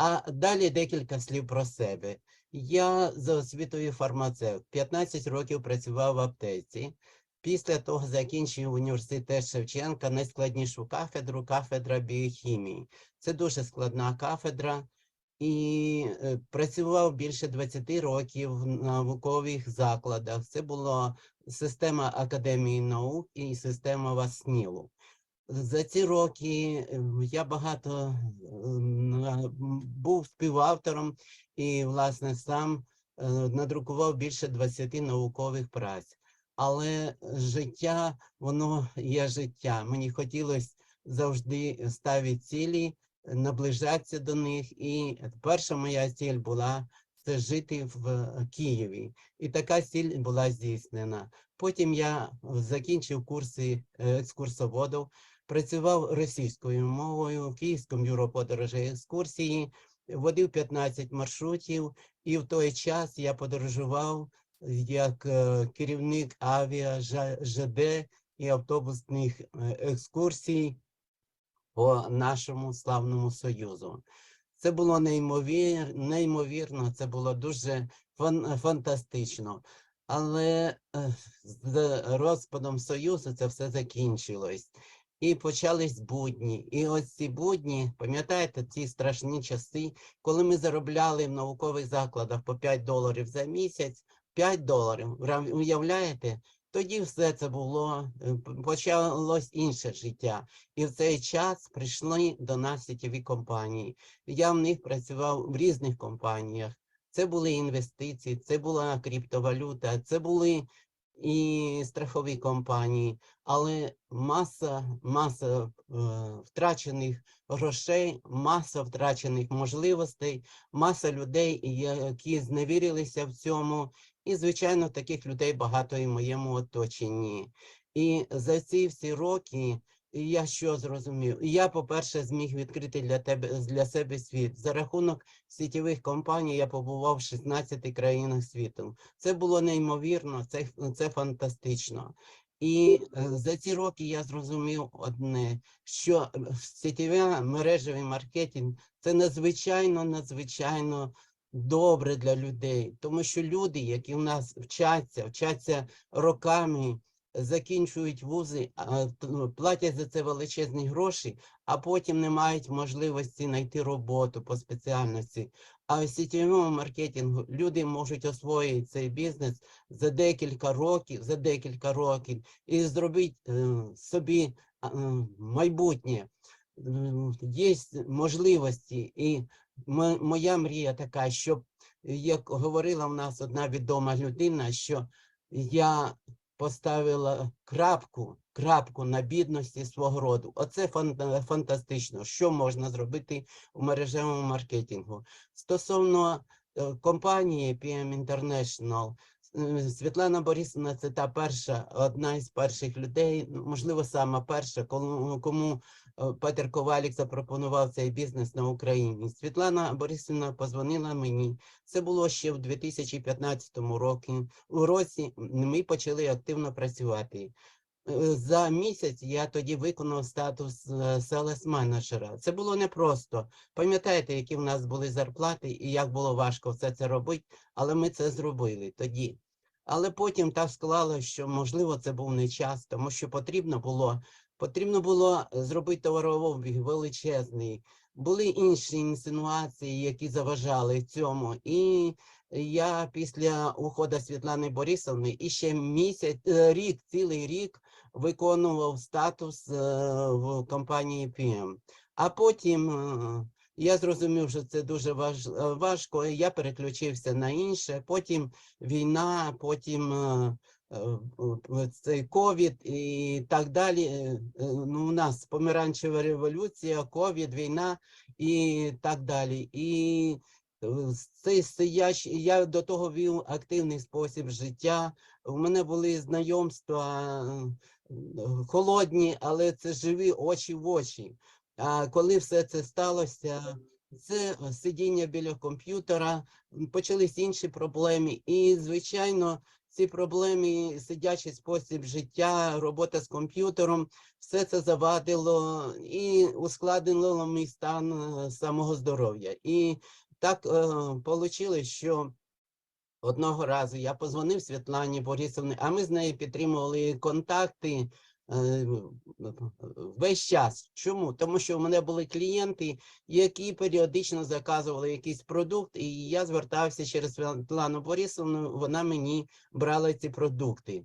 А далі декілька слів про себе. Я за освітою фармацевт. 15 років працював в аптеці. Після того закінчив університет Шевченка найскладнішу кафедру кафедра біохімії. Це дуже складна кафедра. І е, працював більше 20 років в наукових закладах. Це була система Академії наук і система ВАСНІЛу. За ці роки е, я багато е, був співавтором і, власне, сам е, надрукував більше 20 наукових праць. Але життя, воно є життя. Мені хотілося завжди ставити цілі, наближатися до них. І перша моя ціль була це жити в Києві. І така ціль була здійснена. Потім я закінчив курси екскурсоводів, працював російською мовою в Київському бюро подорожей екскурсії, водив 15 маршрутів, і в той час я подорожував як е, керівник авіа ЖД і автобусних е, екскурсій по нашому славному союзу. Це було неймовір, неймовірно, це було дуже фан, фантастично. Але е, з розпадом Союзу це все закінчилось. І почались будні. І ось ці будні, пам'ятаєте, ці страшні часи, коли ми заробляли в наукових закладах по 5 доларів за місяць, 5 доларів, уявляєте? Тоді все це було, е, почалось інше життя. І в цей час прийшли до нас сітєві компанії. Я в них працював в різних компаніях. Це були інвестиції, це була криптовалюта, це були і страхові компанії, але маса, маса е, втрачених грошей, маса втрачених можливостей, маса людей, які зневірилися в цьому. І, звичайно, таких людей багато і в моєму оточенні. І за ці всі роки я що зрозумів? Я, по-перше, зміг відкрити для тебе для себе світ. За рахунок сітєвих компаній я побував в 16 країнах світу. Це було неймовірно, це, це фантастично. І е, за ці роки я зрозумів одне, що сітєвий мережевий маркетинг це надзвичайно, надзвичайно добре для людей, тому що люди, які в нас вчаться, вчаться роками, закінчують вузи, ну, платять за це величезні гроші, а потім не мають можливості знайти роботу по спеціальності. А в сітєвому маркетингу люди можуть освоїти цей бізнес за декілька років, за декілька років і зробити е, собі е, майбутнє. Є можливості, і моя мрія така, щоб, як говорила в нас одна відома людина, що я поставила крапку, крапку на бідності свого роду. Оце фантастично, що можна зробити у мережевому маркетингу. Стосовно е, компанії PM International, е, Світлана Борисовна це та перша, одна із перших людей, ну, можливо, сама перша, кому, е, Петер Ковалік запропонував цей бізнес на Україні. Світлана Борисівна позвонила мені. Це було ще в 2015 році. У році ми почали активно працювати. Е, За місяць я тоді виконав статус селес менеджера. Це було непросто. Пам'ятаєте, які в нас були зарплати і як було важко все це робити, але ми це зробили тоді. Але потім так склалося, що можливо це був не час, тому що потрібно було потрібно було зробити товарообіг величезний. Були інші інсинуації, які заважали цьому. І я після уходу Світлани Борисовни і ще місяць, е, рік, цілий рік виконував статус е, в компанії PM. А потім е, я зрозумів, що це дуже важ, е, важко, я переключився на інше. Потім війна, потім е, е, е, цей ковід і так далі. Е, е, Ну, у нас помаранчева революція, ковід, війна і так далі. І е, цей стояч, я до того вів активний спосіб життя. У мене були знайомства холодні, але це живі очі в очі. А коли все це сталося, це сидіння біля комп'ютера, почались інші проблеми. І, звичайно, ці проблеми, сидячий спосіб життя, робота з комп'ютером, все це завадило і ускладнило мій стан е, самого здоров'я. І так вийшло, що одного разу я позвонив Світлані Борисовні, а ми з нею підтримували контакти е, весь час. Чому? Тому що у мене були клієнти, які періодично заказували якийсь продукт, і я звертався через Світлану Борисовну, вона мені брала ці продукти.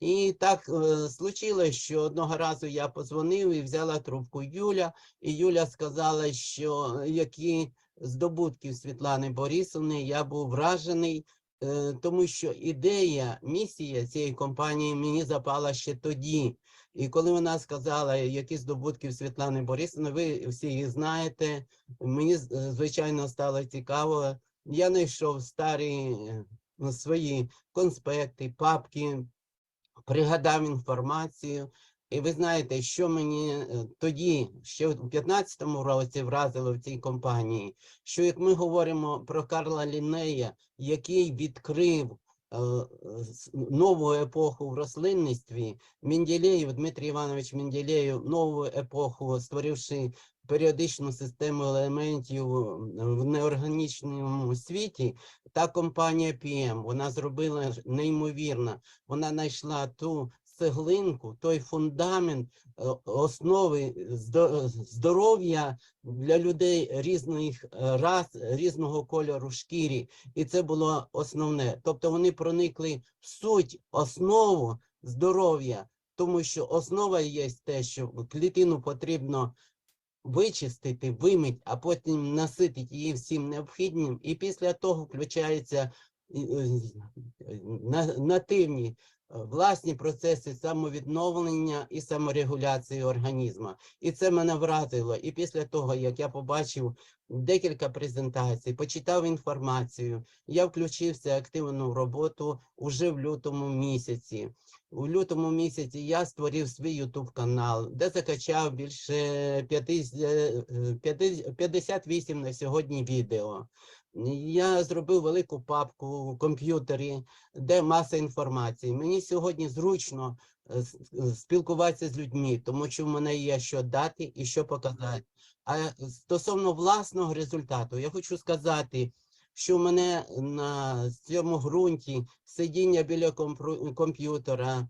І так е, случилось, що одного разу я позвонив і взяла трубку Юля, і Юля сказала, що які здобутків Світлани Борисовни я був вражений, е, тому що ідея, місія цієї компанії мені запала ще тоді. І коли вона сказала, які здобутки в Світлани Борисовни, ви всі їх знаєте. Мені звичайно стало цікаво. Я знайшов старі е, свої конспекти, папки, пригадав інформацію. І ви знаєте, що мені е, тоді, ще у 15-му році, вразило в цій компанії, що як ми говоримо про Карла Ліннея, який відкрив нову епоху в рослинництві, Менделєєв, Дмитрій Іванович Менделєєв, нову епоху, створивши періодичну систему елементів в неорганічному світі, та компанія PM, вона зробила неймовірно, вона знайшла ту цеглинку, той фундамент е, основи здоров'я для людей різних е, рас, різного кольору шкірі. І це було основне. Тобто вони проникли в суть, основу здоров'я, тому що основа є те, що клітину потрібно вичистити, вимить, а потім наситити її всім необхідним. І після того включаються е, нативні власні процеси самовідновлення і саморегуляції організму. І це мене вразило. І після того, як я побачив декілька презентацій, почитав інформацію, я включився активно в роботу уже в лютому місяці. У лютому місяці я створив свій YouTube канал, де закачав більше 50, е, 50 58 на сьогодні відео. Я зробив велику папку в комп'ютері, де маса інформації. Мені сьогодні зручно е, е, спілкуватися з людьми, тому що в мене є що дати і що показати. А стосовно власного результату, я хочу сказати, що в мене на цьому ґрунті сидіння біля комп'ютера,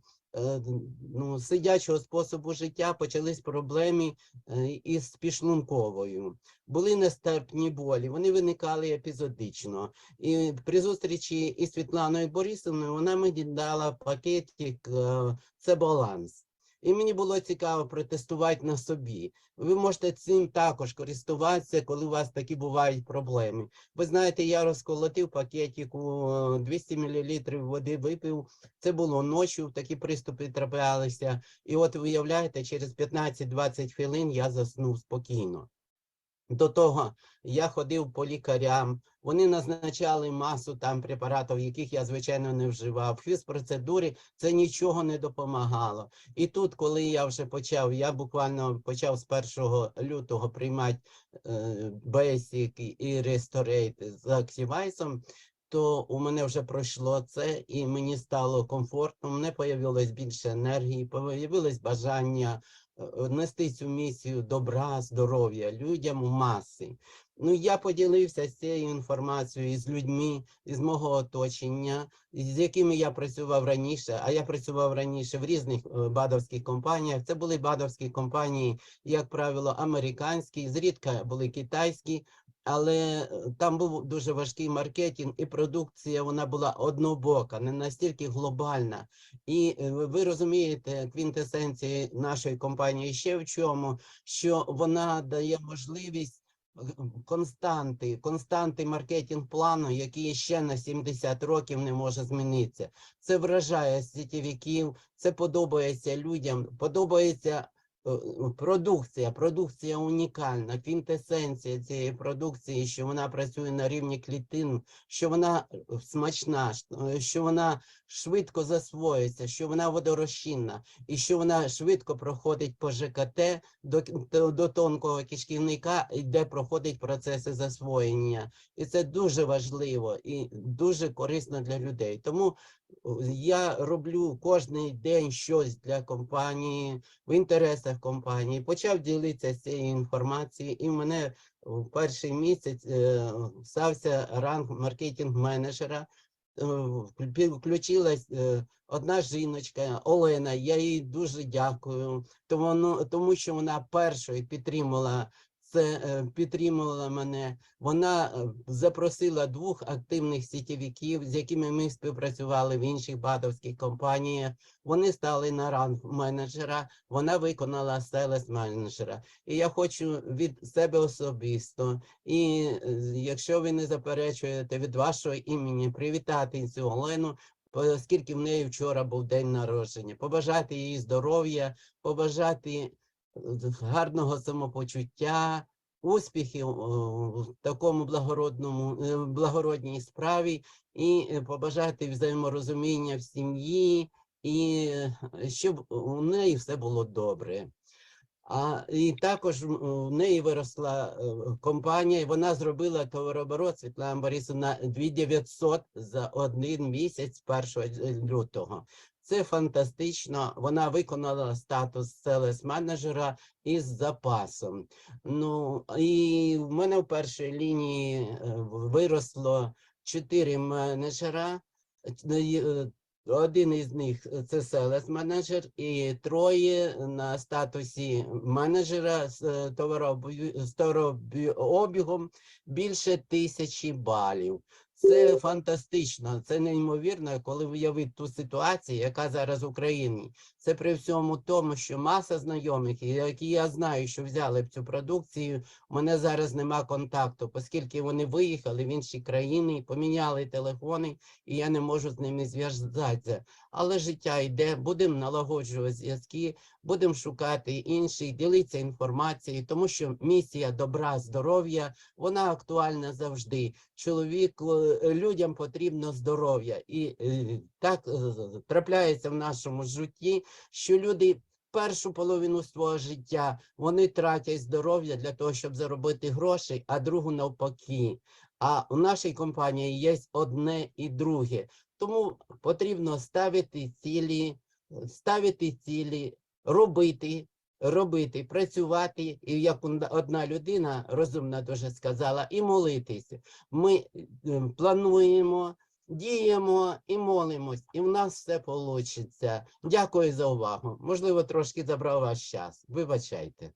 ну, сидячого способу життя почались проблеми е, із пішлунковою. Були нестерпні болі, вони виникали епізодично. І при зустрічі із Світланою Борисовною вона мені дала пакетик е, це баланс. І мені було цікаво протестувати на собі. Ви можете цим також користуватися, коли у вас такі бувають проблеми. Ви знаєте, я розколотив пакетику е, 200 мл води випив. Це було ночі, такі приступи траплялися. І от виявляєте, через 15-20 хвилин я заснув спокійно. До того я ходив по лікарям, вони назначали масу там препаратів, яких я, звичайно, не вживав. Фізпроцедури це нічого не допомагало. І тут, коли я вже почав, я буквально почав з 1 лютого приймати е, Basic і Restorate з Activise, то у мене вже пройшло це, і мені стало комфортно, мене появилось більше енергії, появилось бажання нести цю місію добра, здоров'я людям в маси. Ну, я поділився з цією інформацією з людьми із мого оточення, з якими я працював раніше. А я працював раніше в різних е, бадовських компаніях. Це були бадовські компанії, як правило, американські, зрідка були китайські. Але е, там був дуже важкий маркетинг, і продукція вона була однобока, не настільки глобальна. І е, ви- розумієте, квінтесенція нашої компанії ще в чому, що вона дає можливість е, константи, константи маркетинг плану, який ще на 70 років не може змінитися. Це вражає сітєвиків, це подобається людям, подобається продукція, продукція унікальна, квінтесенція цієї продукції, що вона працює на рівні клітин, що вона е, смачна, що- е, вона швидко засвоюється, що вона водорозчинна і що вона швидко проходить по ЖКТ до, до, тонкого кишківника, де проходить процеси засвоєння. І це дуже важливо і дуже корисно для людей. Тому Я роблю кожний день щось для компанії, в інтересах компанії. Почав ділитися цією інформацією, і мене в перший місяць е, стався ранг маркетинг-менеджера. Е, Включилась е, одна жіночка Олена. Я їй дуже дякую, тому, ну, тому що вона першою підтримала це, е, підтримувала мене. Вона е, запросила двох активних сітєвиків, з якими ми співпрацювали в інших батовських компаніях. Вони стали на ранг менеджера, вона виконала селес менеджера. І я хочу від себе особисто, і е, якщо ви не заперечуєте від вашого імені, привітати цю Олену, оскільки в неї вчора був день народження, побажати їй здоров'я, побажати гарного самопочуття, успіхів в такому благородному, е, благородній справі, і е, побажати взаєморозуміння в сім'ї, і е, щоб у неї все було добре. А і також у неї виросла е, компанія, і вона зробила товарооборот Світлана Борисовна 2900 за один місяць з 1 лютого. Це фантастично. Вона виконала статус селес менеджера із запасом. Ну і в мене в першій лінії е, виросло чотири менеджера. Один із них е, це селес менеджер, і троє на статусі менеджера з е, товарообігом більше тисячі балів. Це фантастично, це неймовірно, коли уявити ту ситуацію, яка зараз в Україні. Це при всьому тому, що маса знайомих, які я знаю, що взяли б цю продукцію, у мене зараз нема контакту, оскільки вони виїхали в інші країни, поміняли телефони, і я не можу з ними зв'язатися. Але життя йде, будемо налагоджувати зв'язки, будемо шукати інших, ділитися інформацією, тому що місія добра, здоров'я, вона актуальна завжди. Чоловіку, е, людям потрібно здоров'я. І е, так е, трапляється в нашому житті, що люди першу половину свого життя вони тратять здоров'я для того, щоб заробити гроші, а другу навпаки. А у нашій компанії є одне і друге. Тому потрібно ставити цілі, ставити цілі, робити, робити, працювати, і як одна людина розумна дуже сказала, і молитися. Ми е, плануємо, діємо і молимось, і в нас все вийде. Дякую за увагу. Можливо, трошки забрав ваш час. Вибачайте.